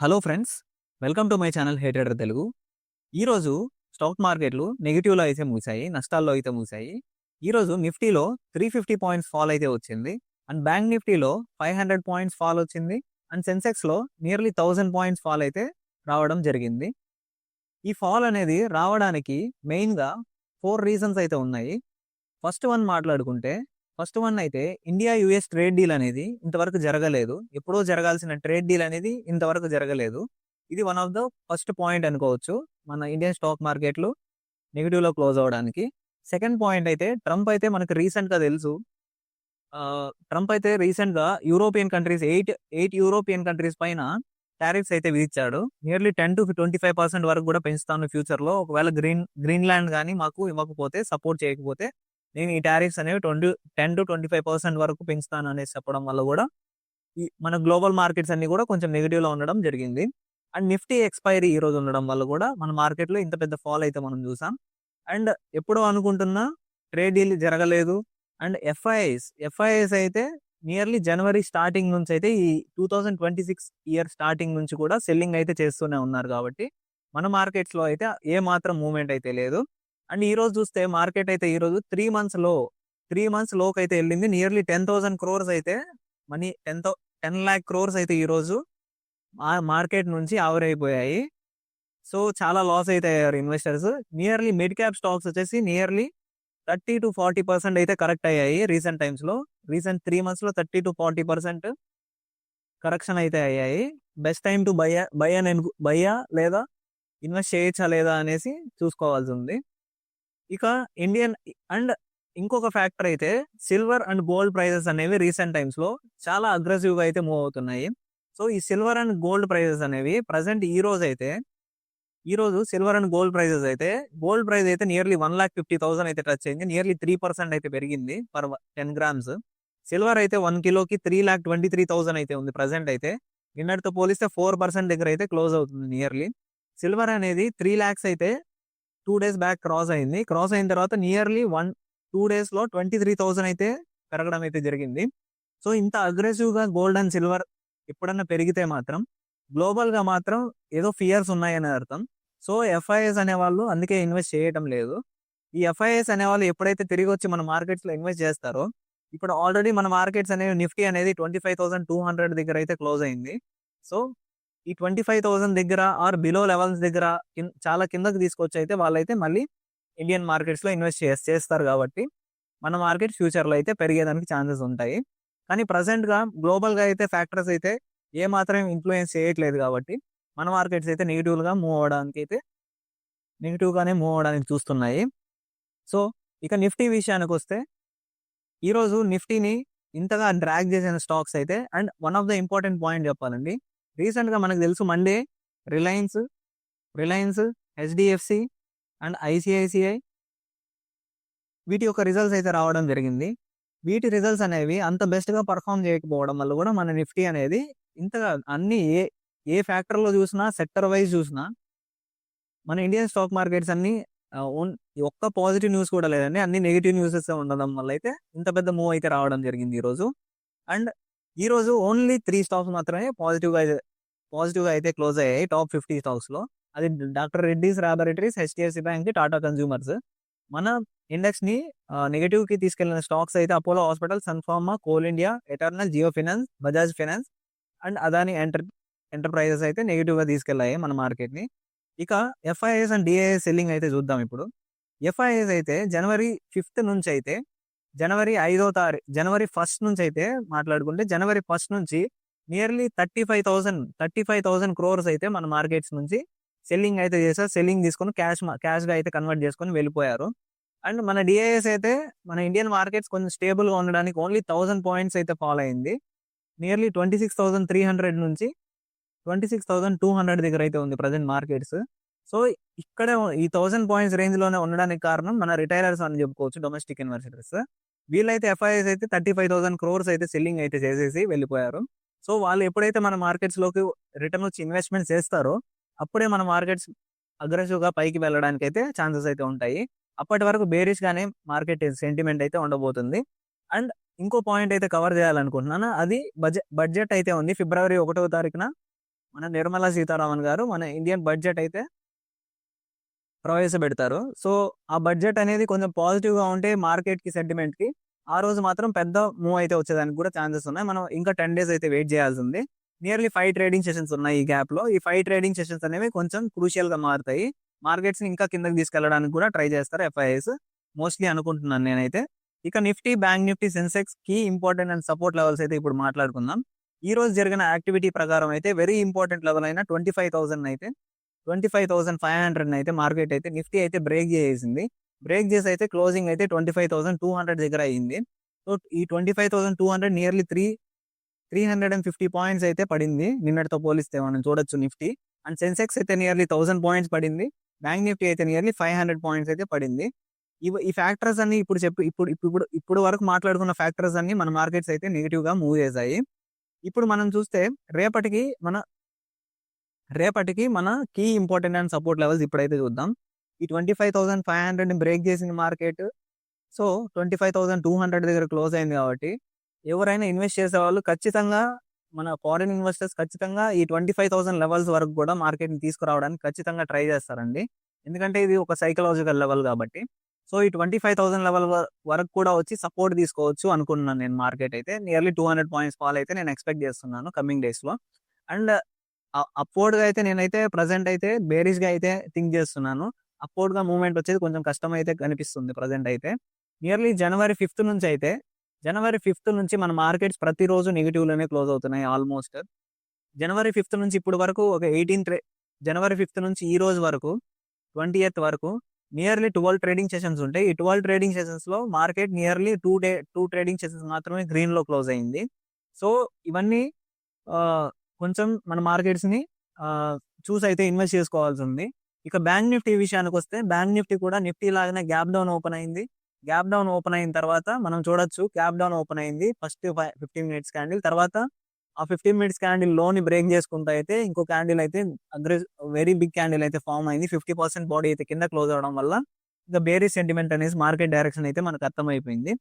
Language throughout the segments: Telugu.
Hello friends welcome to my channel హేటెడర్ Telugu. ఈరోజు స్టాక్ మార్కెట్లు నెగిటివ్లో అయితే మూసాయి నష్టాల్లో అయితే మూసాయి. ఈరోజు నిఫ్టీలో త్రీ ఫిఫ్టీ పాయింట్స్ ఫాల్ అయితే వచ్చింది. అండ్ బ్యాంక్ నిఫ్టీలో ఫైవ్ హండ్రెడ్ పాయింట్స్ ఫాల్ వచ్చింది. అండ్ సెన్సెక్స్లో నియర్లీ థౌజండ్ పాయింట్స్ ఫాల్ అయితే రావడం జరిగింది. ఈ ఫాల్ అనేది రావడానికి మెయిన్గా ఫోర్ రీజన్స్ అయితే ఉన్నాయి. ఫస్ట్ వన్ మాట్లాడుకుంటే ఫస్ట్ వన్ అయితే ఇండియా యుఎస్ ట్రేడ్ డీల్ అనేది ఇంతవరకు జరగలేదు. ఎప్పుడో జరగాల్సిన ట్రేడ్ డీల్ అనేది ఇంతవరకు జరగలేదు. ఇది one of the first point అనుకోవచ్చు మన ఇండియన్ స్టాక్ మార్కెట్లు నెగిటివ్లో క్లోజ్ అవ్వడానికి. సెకండ్ పాయింట్ అయితే ట్రంప్ అయితే మనకు రీసెంట్గా తెలుసు. ట్రంప్ అయితే రీసెంట్గా European countries eight eight European countries పైన టారిఫ్స్ అయితే విధించాడు. Nearly ten to twenty five percent వరకు కూడా పెంచుతాను ఫ్యూచర్లో. ఒకవేళ గ్రీన్ గ్రీన్లాండ్ కానీ మాకు ఇవ్వకపోతే సపోర్ట్ చేయకపోతే నేను ఈ టారిఫ్స్ అనేవి twenty ten to twenty five percent వరకు పెంచుతాను అనేసి చెప్పడం వల్ల కూడా ఈ మన గ్లోబల్ మార్కెట్స్ అన్ని కూడా కొంచెం నెగిటివ్లో ఉండడం జరిగింది. అండ్ నిఫ్టీ ఎక్స్పైరీ ఈ రోజు ఉండడం వల్ల కూడా మన మార్కెట్లో ఇంత పెద్ద ఫాల్ అయితే మనం చూసాం. అండ్ ఎప్పుడో అనుకుంటున్నా ట్రేడ్ డీల్ జరగలేదు. అండ్ ఎఫ్ఐఎస్ ఎఫ్ఐఎస్ అయితే నియర్లీ జనవరి స్టార్టింగ్ నుంచి అయితే ఈ two thousand twenty six year starting నుంచి కూడా సెల్లింగ్ అయితే చేస్తూనే ఉన్నారు కాబట్టి మన మార్కెట్స్లో అయితే ఏ మాత్రం మూమెంట్ అయితే లేదు. అండ్ ఈ రోజు చూస్తే మార్కెట్ అయితే ఈ రోజు త్రీ మంత్స్లో త్రీ మంత్స్లోకి అయితే వెళ్ళింది. నియర్లీ టెన్ థౌసండ్ క్రోర్స్ అయితే money ten thou ten lakh crores అయితే ఈరోజు మార్కెట్ నుంచి ఆవిరైపోయాయి. సో చాలా లాస్ అయితే అయ్యారు investors. Nearly mid cap stocks వచ్చేసి nearly thirty to forty percent అయితే కరెక్ట్ అయ్యాయి రీసెంట్ టైమ్స్లో. రీసెంట్ త్రీ మంత్స్లో thirty to forty percent correction అయితే అయ్యాయి. Best time to buy buy నేను బయ్యా లేదా ఇన్వెస్ట్ చేయొచ్చా లేదా అనేసి చూసుకోవాల్సి ఉంది. ఇక ఇండియన్ అండ్ ఇంకొక ఫ్యాక్టర్ అయితే సిల్వర్ అండ్ గోల్డ్ ప్రైజెస్ అనేవి రీసెంట్ టైమ్స్లో చాలా అగ్రెసివ్గా అయితే మూవ్ అవుతున్నాయి. సో ఈ సిల్వర్ అండ్ గోల్డ్ ప్రైజెస్ అనేవి ప్రజెంట్ ఈ రోజు అయితే ఈ రోజు సిల్వర్ అండ్ గోల్డ్ ప్రైజెస్ అయితే గోల్డ్ ప్రైస్ అయితే nearly one lakh fifty thousand అయితే టచ్ అయింది. నియర్లీ త్రీ పర్సెంట్ అయితే పెరిగింది పర్ టెన్ గ్రామ్స్. సిల్వర్ అయితే వన్ కిలోకి three lakh twenty three thousand అయితే ఉంది ప్రజెంట్ అయితే. నిన్నటితో పోలిస్తే ఫోర్ పర్సెంట్ దగ్గర అయితే క్లోజ్ అవుతుంది నియర్లీ. సిల్వర్ అనేది త్రీ ల్యాక్స్ అయితే టూ డేస్ బ్యాక్ క్రాస్ అయింది. క్రాస్ అయిన తర్వాత నియర్లీ వన్ టూ డేస్లో ట్వంటీ త్రీ థౌసండ్ అయితే పెరగడం అయితే జరిగింది. సో ఇంత అగ్రెసివ్గా గోల్డ్ అండ్ సిల్వర్ ఎప్పుడన్నా పెరిగితే మాత్రం గ్లోబల్గా మాత్రం ఏదో ఫియర్స్ ఉన్నాయనే అర్థం. సో ఎఫ్ఐఎస్ అనే వాళ్ళు అందుకే ఇన్వెస్ట్ చేయటం లేదు. ఈ ఎఫ్ఐఎస్ అనే వాళ్ళు ఎప్పుడైతే తిరిగి వచ్చి మన మార్కెట్స్లో ఇన్వెస్ట్ చేస్తారో ఇప్పుడు ఆల్రెడీ మన మార్కెట్స్ అనేవి నిఫ్టీ అనేది twenty five thousand two hundred దగ్గర అయితే క్లోజ్ అయింది. సో ఈ ట్వంటీ ఫైవ్ థౌసండ్ దగ్గర ఆర్ బిలో లెవెల్స్ దగ్గర చాలా కిందకి తీసుకొచ్చి అయితే వాళ్ళైతే మళ్ళీ ఇండియన్ మార్కెట్స్లో ఇన్వెస్ట్ ఇన్వెస్ట్ చేస్తారు కాబట్టి మన మార్కెట్ ఫ్యూచర్లో అయితే పెరిగేదానికి ఛాన్సెస్ ఉంటాయి. కానీ ప్రజెంట్గా గ్లోబల్గా అయితే ఫ్యాక్టర్స్ అయితే ఏ మాత్రం ఇన్ఫ్లుయెన్స్ చేయట్లేదు కాబట్టి మన మార్కెట్స్ అయితే నెగిటివ్గా మూవ్ అవడానికి అయితే నెగిటివ్గానే మూవ్ అవడానికి చూస్తున్నాయి. సో ఇక నిఫ్టీ విషయానికి వస్తే ఈరోజు నిఫ్టీని ఇంతగా డ్రాగ్ చేసిన స్టాక్స్ అయితే and one of the important point చెప్పాలండి. రీసెంట్గా మనకు తెలుసు Monday Reliance Reliance HDFC and ICICI వీటి యొక్క రిజల్ట్స్ అయితే రావడం జరిగింది. వీటి రిజల్ట్స్ అనేవి అంత బెస్ట్గా పర్ఫామ్ చేయకపోవడం వల్ల కూడా మన నిఫ్టీ అనేది ఇంతగా అన్ని ఏ ఏ ఫ్యాక్టర్లో చూసినా సెక్టర్ వైజ్ చూసినా మన ఇండియన్ స్టాక్ మార్కెట్స్ అన్ని ఓన్- ఈ ఒక్క పాజిటివ్ న్యూస్ కూడా లేదండి. అన్ని నెగిటివ్ న్యూసెస్ ఉండడం వల్ల అయితే ఇంత పెద్ద మూవ్ అయితే రావడం జరిగింది ఈరోజు. అండ్ ఈరోజు ఓన్లీ త్రీ స్టాక్స్ మాత్రమే పాజిటివ్ పాజిటివ్గా అయితే క్లోజ్ అయ్యాయి. టాప్ ఫిఫ్టీ స్టాక్స్లో అది doctor Reddy's laboratories HDFC bank Tata consumers మన ఇండెక్స్ని నెగిటివ్కి తీసుకెళ్ళిన స్టాక్స్ అయితే Apollo hospital Sun Pharma Coal India Eternal Jio finance Bajaj finance and Adani enter enterprises అయితే నెగిటివ్గా తీసుకెళ్ళాయి మన మార్కెట్ని ఇక ఎఫ్ఐఎస్ అండ్ డిఐఎస్ సెల్లింగ్ అయితే చూద్దాం ఇప్పుడు. ఎఫ్ఐఎస్ అయితే జనవరి ఫిఫ్త్ నుంచి అయితే జనవరి ఐదో తారీఖు జనవరి ఫస్ట్ నుంచి అయితే మాట్లాడుకుంటే జనవరి ఫస్ట్ నుంచి nearly thirty five thousand thirty five thousand crores అయితే మన మార్కెట్స్ నుంచి సెల్లింగ్ అయితే చేశారు సెల్లింగ్ తీసుకొని క్యాష్ క్యాష్గా అయితే కన్వర్ట్ చేసుకొని వెళ్ళిపోయారు. అండ్ మన డిఐఎస్ అయితే మన ఇండియన్ మార్కెట్స్ కొంచెం స్టేబుల్గా ఉండడానికి ఓన్లీ థౌసండ్ పాయింట్స్ అయితే ఫాలో అయింది. Nearly twenty six thousand three hundred నుంచి twenty six thousand two hundred దగ్గర అయితే ఉంది ప్రజెంట్ మార్కెట్స్ సో ఇక్కడే ఈ థౌసండ్ పాయింట్స్ రేంజ్లోనే ఉండడానికి కారణం మన రిటైలర్స్ అని చెప్పుకోవచ్చు డొమెస్టిక్ ఇన్వెస్టర్స్ వీళ్ళైతే ఎఫ్ఐఎస్ అయితే థర్టీ ఫైవ్ థౌసండ్ క్రోర్స్ అయితే సెల్లింగ్ అయితే చేసేసి వెళ్ళిపోయారు. సో వాళ్ళు ఎప్పుడైతే మన మార్కెట్స్లోకి రిటర్న్ వచ్చి ఇన్వెస్ట్మెంట్ చేస్తారో అప్పుడే మన మార్కెట్స్ అగ్రెసివ్గా పైకి వెళ్ళడానికి అయితే ఛాన్సెస్ అయితే ఉంటాయి. అప్పటి వరకు బేరిష్ గానే మార్కెట్ సెంటిమెంట్ అయితే ఉండబోతుంది. అండ్ ఇంకో పాయింట్ అయితే కవర్ చేయాలనుకుంటున్నాను. అది బడ్జెట్ బడ్జెట్ అయితే ఉంది. ఫిబ్రవరి ఒకటో తారీఖున మన నిర్మలా సీతారామన్ గారు మన ఇండియన్ బడ్జెట్ అయితే ప్రవేశపెడతారు. సో ఆ బడ్జెట్ అనేది కొంచెం పాజిటివ్గా ఉంటే మార్కెట్కి సెంటిమెంట్కి ఆ రోజు మాత్రం పెద్ద మూవ్ అయితే వచ్చేదానికి కూడా ఛాన్సెస్ ఉన్నాయి. మనం ఇంకా టెన్ డేస్ అయితే వెయిట్ చేయాల్సి ఉంది నియర్లీ ఫైవ్ ట్రేడింగ్ సెషన్స్ ఉన్నాయి ఈ గ్యాప్లో. ఈ ఫైవ్ ట్రేడింగ్ సెషన్స్ అనేవి కొంచెం క్రూషియల్గా మారుతాయి. మార్కెట్స్ని ఇంకా కిందకి తీసుకెళ్ళడానికి కూడా ట్రై చేస్తారు ఎఫ్ఐఎస్ మోస్ట్లీ అనుకుంటున్నాను నేనైతే. ఇక Nifty bank Nifty Sensex key important and support levels అయితే ఇప్పుడు మాట్లాడుకుందాం. ఈ రోజు జరిగిన యాక్టివిటీ ప్రకారం అయితే వెరీ ఇంపార్టెంట్ లెవెల్ అయిన ట్వంటీ ఫైవ్ థౌసండ్ అయితే twenty five thousand five hundred అయితే మార్కెట్ అయితే నిఫ్టీ అయితే బ్రేక్ చేసింది బ్రేక్ చేసి అయితే క్లోజింగ్ అయితే twenty five thousand two hundred దగ్గర అయ్యింది సో ఈ twenty five thousand two hundred nearly three three hundred and fifty points అయితే పడింది. నిన్నటితో పోలిస్తే మనం చూడొచ్చు నిఫ్టీ అండ్ సెన్సెక్స్ అయితే నియర్లీ థౌసండ్ పాయింట్స్ పడింది. బ్యాంక్ నిఫ్టీ అయితే నియర్లీ ఫైవ్ హండ్రెడ్ పాయింట్స్ అయితే పడింది. ఇవి ఈ ఫ్యాక్టర్స్ అన్ని ఇప్పుడు చెప్పి ఇప్పుడు ఇప్పుడు ఇప్పుడు వరకు మాట్లాడుకున్న ఫ్యాక్టర్స్ అన్ని మన మార్కెట్స్ అయితే నెగిటివ్గా మూవ్ చేశాయి. ఇప్పుడు మనం చూస్తే రేపటికి మన రేపటికి మన key important and support levels ఇప్పుడైతే చూద్దాం. ఈ twenty five thousand five hundred break చేసింది market. So twenty five thousand two hundred దగ్గర క్లోజ్ అయింది కాబట్టి ఎవరైనా ఇన్వెస్ట్ చేసే వాళ్ళు ఖచ్చితంగా మన ఫారిన్ ఇన్వెస్టర్స్ ఖచ్చితంగా ఈ ట్వంటీ ఫైవ్ థౌసండ్ లెవెల్స్ వరకు కూడా మార్కెట్ని తీసుకురావడానికి ఖచ్చితంగా ట్రై చేస్తారండి. ఎందుకంటే ఇది ఒక సైకలాజికల్ లెవెల్ కాబట్టి. సో ఈ ట్వంటీ ఫైవ్ థౌసండ్ లెవెల్ వరకు కూడా వచ్చి సపోర్ట్ తీసుకోవచ్చు అనుకున్నాను నేను మార్కెట్ అయితే. Nearly two hundred points fall అయితే నేను ఎక్స్పెక్ట్ చేస్తున్నాను కమింగ్ డేస్లో. అండ్ అప్వర్డ్గా అయితే నేనైతే ప్రజెంట్ అయితే బేరిష్గా అయితే థింక్ చేస్తున్నాను. అప్వర్డ్గా మూవ్మెంట్ వచ్చేది కొంచెం కష్టం అయితే కనిపిస్తుంది ప్రజెంట్ అయితే. నియర్లీ జనవరి ఫిఫ్త్ నుంచి అయితే జనవరి ఫిఫ్త్ నుంచి మన మార్కెట్స్ ప్రతిరోజు నెగిటివ్లోనే క్లోజ్ అవుతున్నాయి ఆల్మోస్ట్. జనవరి ఫిఫ్త్ నుంచి ఇప్పుడు వరకు ఒక ఎయిటీన్ జనవరి ఫిఫ్త్ నుంచి ఈ రోజు వరకు ట్వంటీ ఎయిత్ వరకు నియర్లీ ట్వెల్వ్ ట్రేడింగ్ సెషన్స్ ఉంటాయి. ఈ twelve trading సెషన్స్లో market nearly two day two trading sessions మాత్రమే గ్రీన్లో క్లోజ్ అయింది. సో ఇవన్నీ కొంచెం మన మార్కెట్స్ని చూసి అయితే ఇన్వెస్ట్ చేసుకోవాల్సి ఉంది. ఇక బ్యాంక్ నిఫ్టీ విషయానికి వస్తే బ్యాంక్ నిఫ్టీ కూడా నిఫ్టీ లాగానే గ్యాప్ డౌన్ ఓపెన్ అయింది. గ్యాప్ డౌన్ ఓపెన్ అయిన తర్వాత మనం చూడొచ్చు గ్యాప్ డౌన్ ఓపెన్ అయింది. First fifteen minutes candle. తర్వాత ఆ ఫిఫ్టీన్ మినిట్స్ క్యాండిల్లోని బ్రేక్ చేసుకుంటూ అయితే ఇంకో క్యాండిల్ అయితే అగ్రెస్ వెరీ బిగ్ క్యాండిల్ అయితే ఫామ్ అయింది. ఫిఫ్టీ పర్సెంట్ బాడీ అయితే కింద క్లోజ్ అవడం వల్ల ఇంకా బేరీ సెంటిమెంట్ అనేసి మార్కెట్ డైరెక్షన్ అయితే మనకు అర్థమైపోయింది.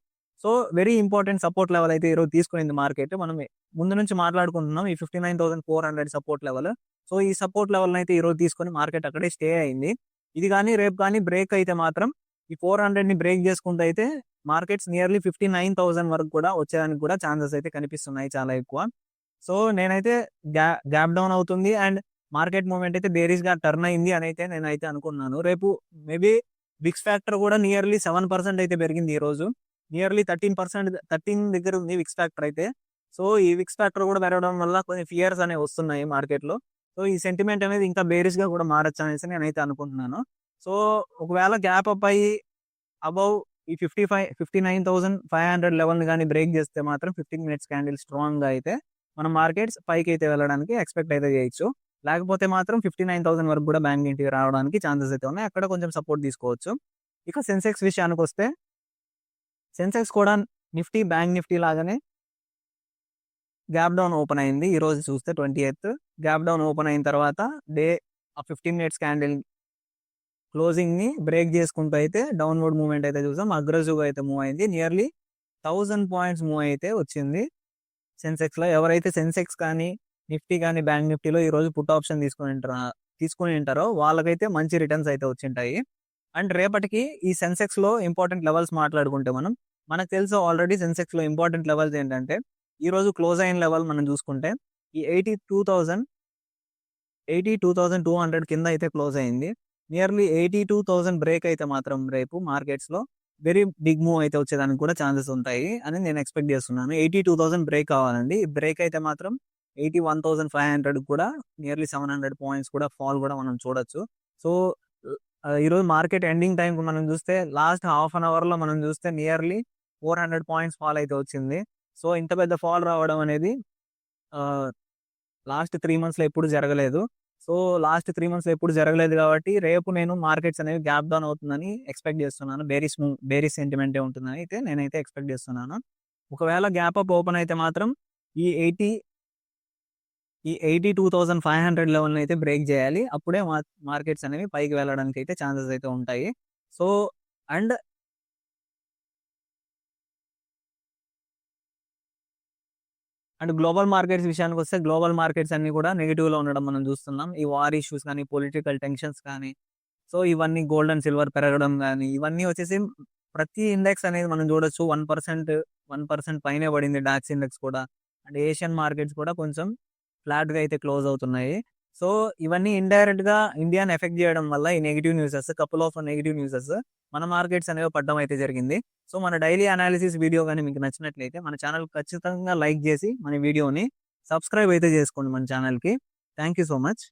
So very important support level అయితే ఈరోజు తీసుకునింది మార్కెట్. మనం ముందు నుంచి మాట్లాడుకుంటున్నాం ఈ fifty nine thousand four hundred support level. So ఈ సపోర్ట్ లెవెల్ అయితే ఈరోజు తీసుకొని మార్కెట్ అక్కడే స్టే అయింది. ఇది కానీ రేపు కానీ బ్రేక్ అయితే మాత్రం ఈ ఫోర్ హండ్రెడ్ని బ్రేక్ చేసుకుంటూ అయితే markets nearly fifty nine thousand వరకు కూడా వచ్చేదానికి కూడా ఛాన్సెస్ అయితే కనిపిస్తున్నాయి చాలా ఎక్కువ. సో నేనైతే గ్యా గ్యాప్ డౌన్ అవుతుంది అండ్ మార్కెట్ మూమెంట్ అయితే బేరీస్గా టర్న్ అయింది అని అయితే నేనైతే అనుకున్నాను. రేపు మేబీ బిక్స్ ఫ్యాక్టర్ కూడా నియర్లీ సెవెన్ పర్సెంట్ అయితే పెరిగింది ఈ రోజు. నియర్లీ థర్టీన్ పర్సెంట్ థర్టీన్ దగ్గర ఉంది విక్స్ ఫ్యాక్టర్ అయితే. సో ఈ విక్స్ ఫ్యాక్టర్ కూడా పెరగడం వల్ల కొన్ని ఫియర్స్ అనేవి వస్తున్నాయి మార్కెట్లో. సో ఈ సెంటిమెంట్ అనేది ఇంకా బేరిష్గా కూడా మారచ్చు అనేసి నేనైతే అనుకుంటున్నాను. సో ఒకవేళ గ్యాప్ అప్ అయ్యి అబౌవ్ ఈ fifty five fifty nine thousand five hundred లెవెల్ని కానీ బ్రేక్ చేస్తే మాత్రం ఫిఫ్టీన్ మినిట్స్ క్యాండిల్ స్ట్రాంగ్గా అయితే మన మార్కెట్స్ పైకి అయితే వెళ్ళడానికి ఎక్స్పెక్ట్ అయితే చేయొచ్చు. లేకపోతే మాత్రం ఫిఫ్టీ నైన్ థౌసండ్ వరకు కూడా బ్యాంక్ ఇంటికి రావడానికి ఛాన్సెస్ అయితే ఉన్నాయి. అక్కడ కొంచెం సపోర్ట్ తీసుకోవచ్చు. ఇక సెన్సెక్స్ విషయానికి వస్తే సెన్సెక్స్ కూడా నిఫ్టీ బ్యాంక్ నిఫ్టీ లాగానే గ్యాప్ డౌన్ ఓపెన్ అయింది. ఈ రోజు చూస్తే twenty eighth. Gap down open అయిన తర్వాత డే ఆ ఫిఫ్టీన్ మినిట్స్ క్యాండిల్ క్లోజింగ్ని బ్రేక్ చేసుకుంటూ అయితే డౌన్వర్డ్ మూవ్మెంట్ అయితే చూసాం. అగ్రెసివ్గా అయితే మూవ్ అయింది. నియర్లీ థౌజండ్ పాయింట్స్ మూవ్ అయితే వచ్చింది. సెన్సెక్స్లో ఎవరైతే సెన్సెక్స్ కానీ నిఫ్టీ కానీ బ్యాంక్ నిఫ్టీలో ఈ రోజు పుట్ ఆప్షన్ తీసుకుని తీసుకుని ఉంటారో వాళ్ళకైతే మంచి రిటర్న్స్ అయితే వచ్చింటాయి. అండ్ రేపటికి ఈ సెన్సెక్స్లో ఇంపార్టెంట్ లెవెల్స్ మాట్లాడుకుంటే మనం మనకు తెలుసు ఆల్రెడీ సెన్సెక్స్లో ఇంపార్టెంట్ లెవెల్స్ ఏంటంటే ఈరోజు క్లోజ్ అయిన లెవెల్ మనం చూసుకుంటే ఈ eighty two thousand eighty two thousand two hundred కింద అయితే క్లోజ్ అయింది. Nearly eighty two thousand break అయితే మాత్రం రేపు మార్కెట్స్లో వెరీ బిగ్ మూవ్ అయితే వచ్చేదానికి కూడా ఛాన్సెస్ ఉంటాయి అని నేను ఎక్స్పెక్ట్ చేస్తున్నాను. ఎయిటీ టూ థౌసండ్ బ్రేక్ కావాలండి బ్రేక్ అయితే మాత్రం eighty one thousand five hundred కూడా నియర్లీ సెవెన్ హండ్రెడ్ పాయింట్స్ కూడా ఫాల్ కూడా మనం చూడొచ్చు. సో ఈరోజు మార్కెట్ ఎండింగ్ టైం మనం చూస్తే లాస్ట్ హాఫ్ అన్ అవర్లో మనం చూస్తే nearly four hundred points fall అయితే వచ్చింది. సో ఇంత పెద్ద ఫాల్ రావడం అనేది లాస్ట్ త్రీ మంత్స్లో ఎప్పుడు జరగలేదు. సో లాస్ట్ త్రీ మంత్స్లో ఎప్పుడు జరగలేదు కాబట్టి రేపు నేను మార్కెట్స్ అనేవి గ్యాప్ డౌన్ అవుతుందని ఎక్స్పెక్ట్ చేస్తున్నాను. బేరీస్ బేరీస్ సెంటిమెంటే ఉంటుందని అయితే నేనైతే ఎక్స్పెక్ట్ చేస్తున్నాను. ఒకవేళ గ్యాప్ అప్ ఓపెన్ అయితే మాత్రం ఈ ఎయిటీ ఈ eighty two thousand five hundred లెవెల్ని అయితే బ్రేక్ చేయాలి. అప్పుడే మార్కెట్స్ అనేవి పైకి వెళ్ళడానికి అయితే ఛాన్సెస్ అయితే ఉంటాయి. So and and global markets విషయానికి వస్తే గ్లోబల్ మార్కెట్స్ అన్ని కూడా నెగిటివ్లో ఉండడం మనం చూస్తున్నాం. ఈ వార్ ఇష్యూస్ కానీ పొలిటికల్ టెన్షన్స్ కానీ సో ఇవన్నీ గోల్డ్ అండ్ సిల్వర్ పెరగడం కానీ ఇవన్నీ వచ్చేసి ప్రతి ఇండెక్స్ అనేది మనం చూడొచ్చు. వన్ పర్సెంట్ వన్ పర్సెంట్ పైనే పడింది డాక్స్ ఇండెక్స్ కూడా. అండ్ ఏషియన్ మార్కెట్స్ కూడా కొంచెం ఫ్లాట్గా అయితే క్లోజ్ అవుతున్నాయి. సో ఇవన్నీ ఇండైరెక్ట్గా ఇండియాని ఎఫెక్ట్ చేయడం వల్ల ఈ negative newses couple of negative newses మన మార్కెట్స్ అనేవి పడ్డం అయితే జరిగింది. సో మన డైలీ అనాలిసిస్ వీడియో కానీ మీకు నచ్చినట్లయితే మన ఛానల్ ఖచ్చితంగా లైక్ చేసి మన వీడియోని సబ్స్క్రైబ్ అయితే చేసుకోండి మన ఛానల్కి. Thank you so much.